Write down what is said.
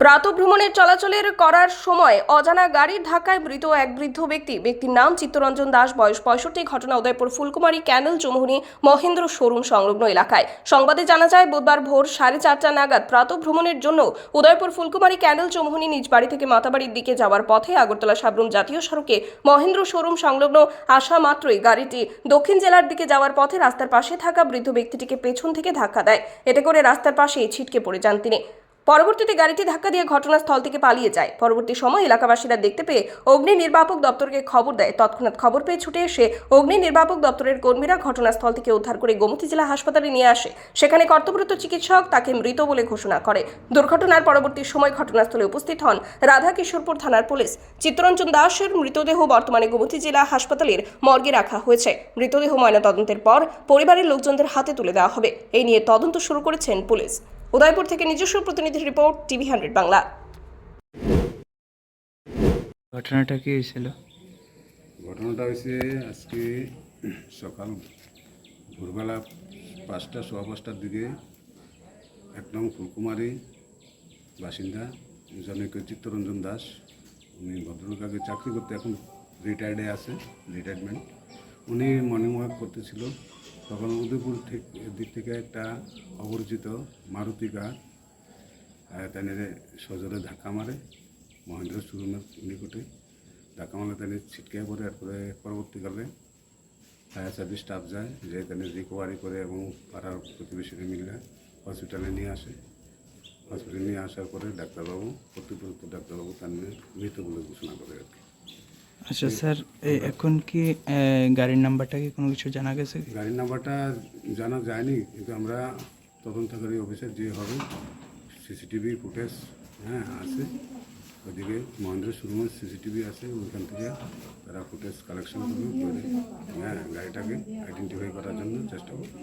প্রাতভ্রমণের চলাচলের করার সময় অজানা গাড়ির ধাক্কায় মৃত এক বৃদ্ধ ব্যক্তি। ব্যক্তির নাম চিত্তরঞ্জন দাস, বয়স পঁয়ষট্টি, ঘটনা উদয়পুর ফুলকুমারী ক্যানেল চৌমুহনী, মহেন্দ্র শোরুম সংলগ্ন এলাকায়। সংবাদে জানা যায়, বুধবার ভোর সাড়ে চারটা নাগাদ প্রাতভ্রমণের জন্য উদয়পুর ফুলকুমারী ক্যানেল চৌমুহনী নিজ বাড়ি থেকে মাতাবাড়ির দিকে যাওয়ার পথে আগরতলা সাবরুম জাতীয় সড়কে মহেন্দ্র শোরুম সংলগ্ন আসা মাত্রই গাড়িটি দক্ষিণ জেলার দিকে যাওয়ার পথে রাস্তার পাশে থাকা বৃদ্ধ ব্যক্তিটিকে পেছন থেকে ধাক্কা দেয়। এতে করে রাস্তার পাশেই ছিটকে পড়ে যান তিনি। পরবর্তীতে গাড়িটি ধাক্কা দিয়ে ঘটনাস্থল থেকে পালিয়ে যায়। পরবর্তী সময় এলাকাবাসীরা দেখতে পেয়ে অগ্নি নির্বাপক দপ্তরকে খবর দেয়। তৎক্ষণাৎ খবর পেয়ে ছুটে এসে অগ্নি নির্বাপক দপ্তরের কর্মীরা ঘটনাস্থল থেকে উদ্ধার করে গোমতী জেলা হাসপাতালে নিয়ে আসে। সেখানে কর্তব্যরত চিকিৎসক তাকে মৃত বলে ঘোষণা করে। দুর্ঘটনার পরবর্তী সময় ঘটনাস্থলে উপস্থিত হন রাধাকিশোরপুর থানার পুলিশ। চিত্তরঞ্জন দাসের মৃতদেহ বর্তমানে গোমতী জেলা হাসপাতালের মর্গে রাখা হয়েছে। মৃতদেহ ময়নাতদন্তের পর পরিবারের লোকজনদের হাতে তুলে দেওয়া হবে। এই নিয়ে তদন্ত শুরু করেছেন পুলিশ। উদয়পুর থেকে নিজস্ব প্রতিনিধি রিপোর্ট টিভি হান্ড্রেড বাংলা। ঘটনাটা কি হয়েছিল? ঘটনাটা হয়েছে আজকে সকাল ভোরবেলা পাঁচটা সোয়া পাঁচটার দিকে এক নং ফুলকুমারী বাসিন্দা জনৈক চিত্তরঞ্জন দাস উনি ভদ্রলোক আগে চাকরি করতে এখন রিটায়ার্ডে আছে রিটায়ারমেন্ট উনি মর্নিং ওয়াক করতেছিল। তখন উদয়পুর দিক থেকে একটা অপরিচিত মারুতি কার তাদের সজোরে ধাক্কা মারে, মহেন্দ্র শোরুমের নিকটে ধাক্কা মারলে তাদের ছিটকে পড়ে তারপরে পরবর্তীকালে ফায়ার সার্ভিস স্টাফ যায়, যে তাদের রিকভারি করে এবং পাড়ার প্রতিবেশীরা মিলে হসপিটালে নিয়ে আসে। হসপিটালে নিয়ে আসার পরে ডাক্তারবাবু, কর্তৃপক্ষ ডাক্তারবাবু তার মৃত বলে ঘোষণা করে আর কি। আচ্ছা স্যার এখন কি গাড়ির নাম্বারটা কি কোনো কিছু জানা গেছে? গাড়ির নাম্বারটা জানা যায়নি, কিন্তু আমরা তদন্তকারী অফিসার যে হবে, সিসিটিভি ফুটেজ হ্যাঁ আছে। ওদিকে মহেন্দ্র শোরুমের সিসিটিভি আছে, ওইখান থেকে তারা ফুটেজ কালেকশন করবে করে হ্যাঁ গাড়িটাকে আইডেন্টিফাই করার জন্য চেষ্টা করবে।